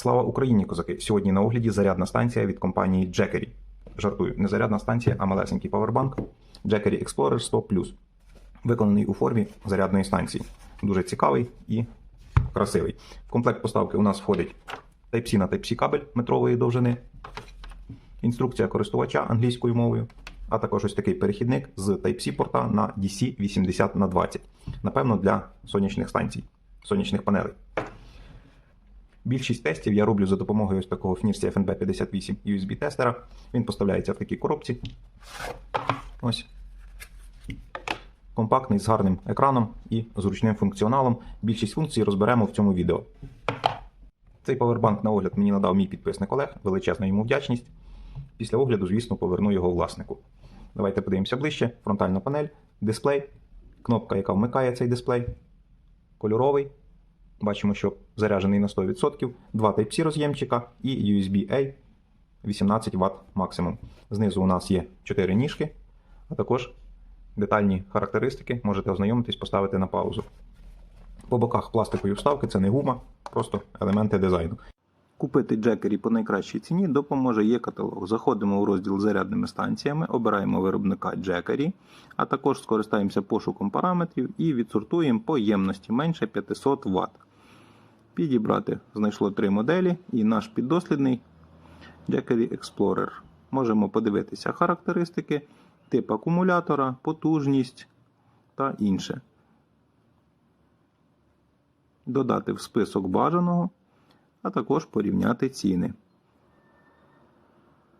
Слава Україні, козаки! Сьогодні на огляді зарядна станція від компанії Jackery. Жартую, не зарядна станція, а малесенький павербанк Jackery Explorer 100 виконаний у формі зарядної станції. Дуже цікавий і красивий. В комплект поставки у нас входить Type-C на Type-C кабель метрової довжини, інструкція користувача англійською мовою, а також ось такий перехідник з Type-C порта на DC 80 на 20 Напевно, для сонячних станцій, сонячних панелей. Більшість тестів я роблю за допомогою ось такого Fnirsi FNB 58 USB тестера. Він поставляється в такій коробці. Ось. Компактний з гарним екраном і зручним функціоналом. Більшість функцій розберемо в цьому відео. Цей павербанк на огляд мені надав мій підписник Олег, величезна йому вдячність. Після огляду, звісно, поверну його власнику. Давайте подивимося ближче. Фронтальна панель, дисплей, кнопка, яка вмикає цей дисплей, кольоровий. Бачимо, що заряджений на 100%, два Type-C роз'ємчика і USB-A 18 Вт максимум. Знизу у нас є 4 ніжки, а також детальні характеристики можете ознайомитись, поставити на паузу. По боках пластикові вставки це не гума, просто елементи дизайну. Купити джекері по найкращій ціні допоможе є каталог. Заходимо у розділ з зарядними станціями, обираємо виробника джекері, а також скористаємося пошуком параметрів і відсортуємо по ємності менше 500 Вт. Підібрати знайшло три моделі і наш піддослідний Jackery Explorer. Можемо подивитися характеристики, тип акумулятора, потужність та інше. Додати в список бажаного, а також порівняти ціни.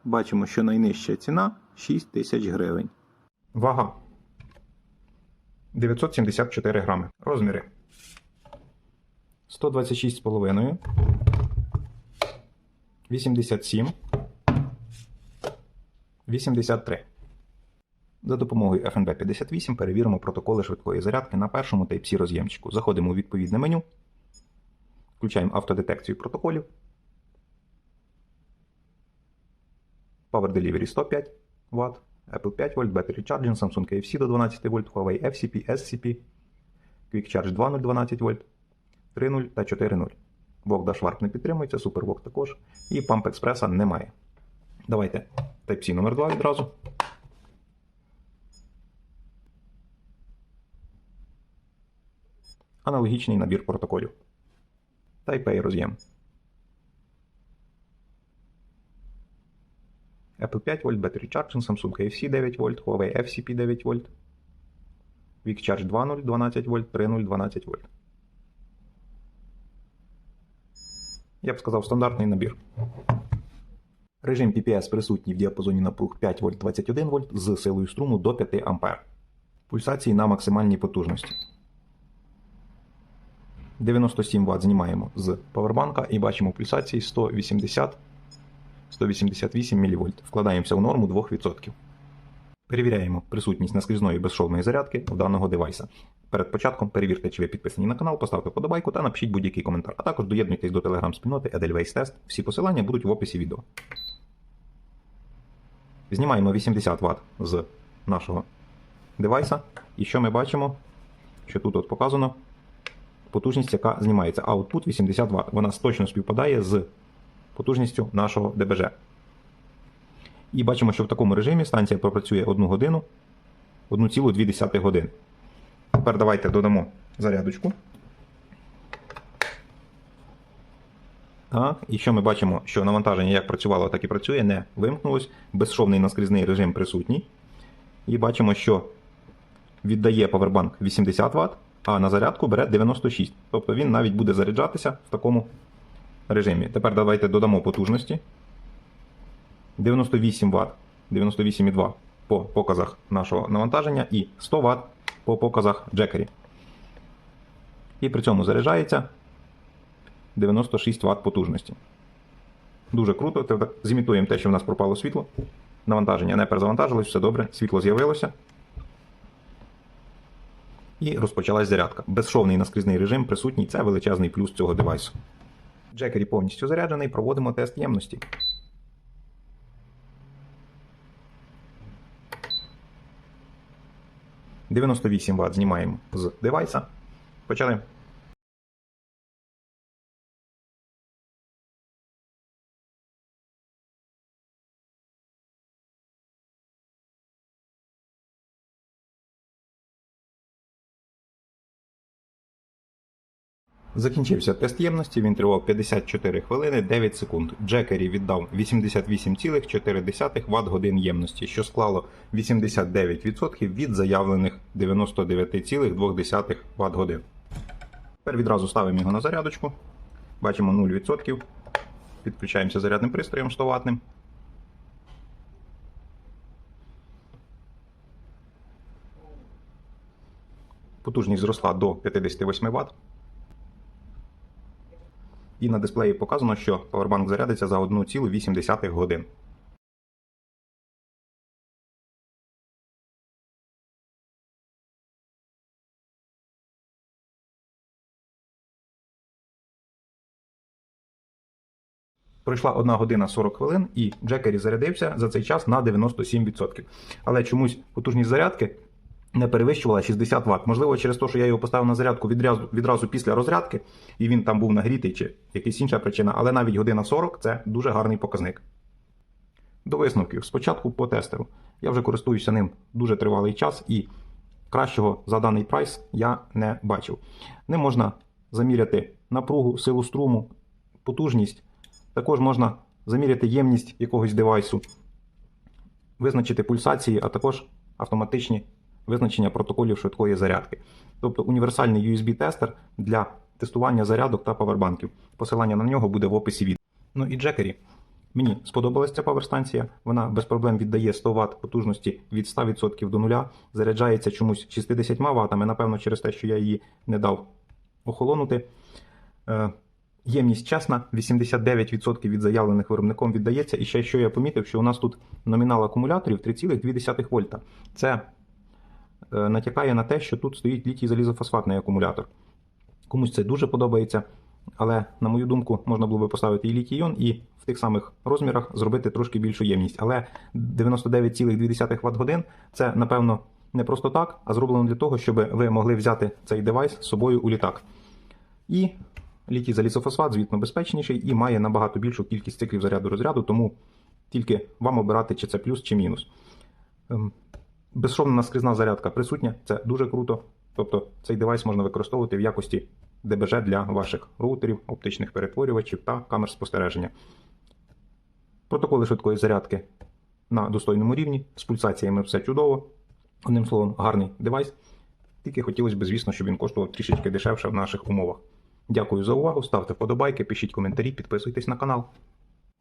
Бачимо, що найнижча ціна 6 тисяч гривень. Вага 974 грами. Розміри 126,5, 87, 83. За допомогою FNB 58 перевіримо протоколи швидкої зарядки на першому Type-C роз'ємчику. Заходимо у відповідне меню, включаємо автодетекцію протоколів. Power Delivery 105 Вт, Apple 5 В, Battery Charging, Samsung KFC до 12 В, Huawei FCP, SCP, Quick Charge 2.0 12 В, 3.0 та 4.0. Вок Dashwarp не підтримується, SuperVOOC також. І Pump Express немає. Давайте Type-C номер 2 відразу. Аналогічний набір протоколів. Type-A роз'єм. Apple 5 В, Battery Charging, Samsung KFC 9 В, Huawei FCP 9 В, Charge 2.0 12 В, 3.0 12 В. Я б сказав, стандартний набір. Режим PPS присутній в діапазоні напруг 5 В 21 В з силою струму до 5 А. Пульсації на максимальній потужності. 97 Вт знімаємо з павербанка і бачимо пульсації 180 188 мВ. Вкладаємося у норму 2%. Перевіряємо присутність наскрізної безшовної зарядки даного девайса. Перед початком перевірте, чи ви підписані на канал, поставте подобайку та напишіть будь-який коментар. А також доєднуйтесь до телеграм-спільноти Edelweiss Test. Всі посилання будуть в описі відео. Знімаємо 80 Вт з нашого девайса. І що ми бачимо? Що тут от показано потужність, яка знімається. Output 80 Вт. Вона точно співпадає з потужністю нашого ДБЖ. І бачимо, що в такому режимі станція пропрацює 1 годину 1,2 години. Тепер давайте додамо зарядочку. Так, і що ми бачимо, що навантаження як працювало, так і працює, не вимкнулось. Безшовний наскрізний режим присутній. І бачимо, що віддає павербанк 80 Вт, а на зарядку бере 96. Тобто він навіть буде заряджатися в такому режимі. Тепер давайте додамо потужності. 98 Вт, 98,2 по показах нашого навантаження і 100 Вт по показах Jackery. І при цьому заряджається 96 Вт потужності. Дуже круто. Зімітуємо те, що в нас пропало світло. Навантаження не перезавантажилось, все добре, світло з'явилося. І розпочалась зарядка. Безшовний наскрізний режим присутній це величезний плюс цього девайсу. Джекері повністю заряджений, проводимо тест ємності. «98 Вт знімаємо з девайса. Почали. Закінчився тест ємності, він тривав 54 хвилини 9 секунд. Джекері віддав 88,4 Вт годин ємності, що склало 89% від заявлених 99,2 Вт годин. Тепер відразу ставимо його на зарядочку. Бачимо 0%. Підключаємося зарядним пристроєм 100 ватним. Потужність зросла до 58 Вт. І на дисплеї показано, що павербанк зарядиться за 1,8 годин. Пройшла 1 година 40 хвилин, і Джекері зарядився за цей час на 97%. Але чомусь потужність зарядки не перевищувала 60 Вт. Можливо, через те, що я його поставив на зарядку відразу, відразу після розрядки, і він там був нагрітий чи якась інша причина, але навіть година 40 це дуже гарний показник. До висновків. Спочатку по тестеру. Я вже користуюся ним дуже тривалий час і кращого за даний прайс я не бачив. Ним можна заміряти напругу, силу струму, потужність. Також можна заміряти ємність якогось девайсу, визначити пульсації, а також автоматичні визначення протоколів швидкої зарядки. Тобто універсальний USB-тестер для тестування зарядок та павербанків. Посилання на нього буде в описі відео. Ну і Джекері. Мені сподобалася ця паверстанція. Вона без проблем віддає 100 Вт потужності від 100% до нуля. Заряджається чомусь 60 Вт, напевно, через те, що я її не дав охолонути. Е, Ємність чесна, 89% від заявлених виробником віддається. І ще що я помітив, що у нас тут номінал акумуляторів 3,2 вольта. Це натякає на те, що тут стоїть літій залізофосфатний акумулятор. Комусь це дуже подобається, але, на мою думку, можна було би поставити і літій-іон, і в тих самих розмірах зробити трошки більшу ємність. Але 99,2 Вт годин це, напевно, не просто так, а зроблено для того, щоб ви могли взяти цей девайс з собою у літак. І літій залізофосфат, звітно, безпечніший і має набагато більшу кількість циклів заряду розряду, тому тільки вам обирати, чи це плюс, чи мінус. Безшовна наскрізна зарядка присутня, це дуже круто. Тобто цей девайс можна використовувати в якості ДБЖ для ваших роутерів, оптичних перетворювачів та камер спостереження. Протоколи швидкої зарядки на достойному рівні, з пульсаціями все чудово. Одним словом, гарний девайс. Тільки хотілося б, звісно, щоб він коштував трішечки дешевше в наших умовах. Дякую за увагу, ставте вподобайки, пишіть коментарі, підписуйтесь на канал.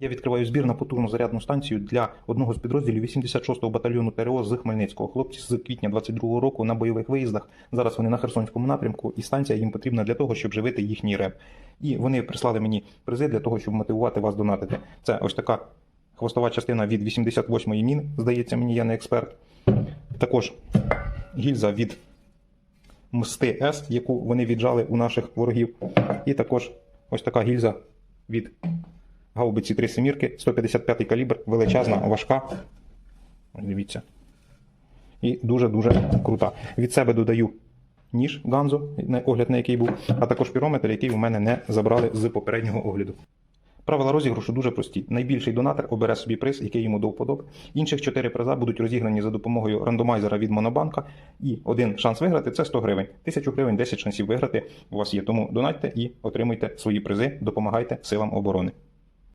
Я відкриваю збір на потужну зарядну станцію для одного з підрозділів 86-го батальйону ТРО з Хмельницького. Хлопці з квітня 22-го року на бойових виїздах. Зараз вони на Херсонському напрямку, і станція їм потрібна для того, щоб живити їхній реп. І вони прислали мені призи для того, щоб мотивувати вас донатити. Це ось така хвостова частина від 88-ї мін, здається мені, я не експерт. Також гільза від Мсти С, яку вони віджали у наших ворогів. І також ось така гільза від гаубиці 3 семірки, 155 калібр, величезна, важка. Дивіться. І дуже-дуже крута. Від себе додаю ніж Ганзо, огляд на який був, а також пірометр, який у мене не забрали з попереднього огляду. Правила розіграшу дуже прості. Найбільший донатор обере собі приз, який йому до вподоби. Інших 4 приза будуть розіграні за допомогою рандомайзера від Монобанка. І один шанс виграти це 100 гривень. 1000 гривень 10 шансів виграти у вас є. Тому донатьте і отримуйте свої призи, допомагайте силам оборони.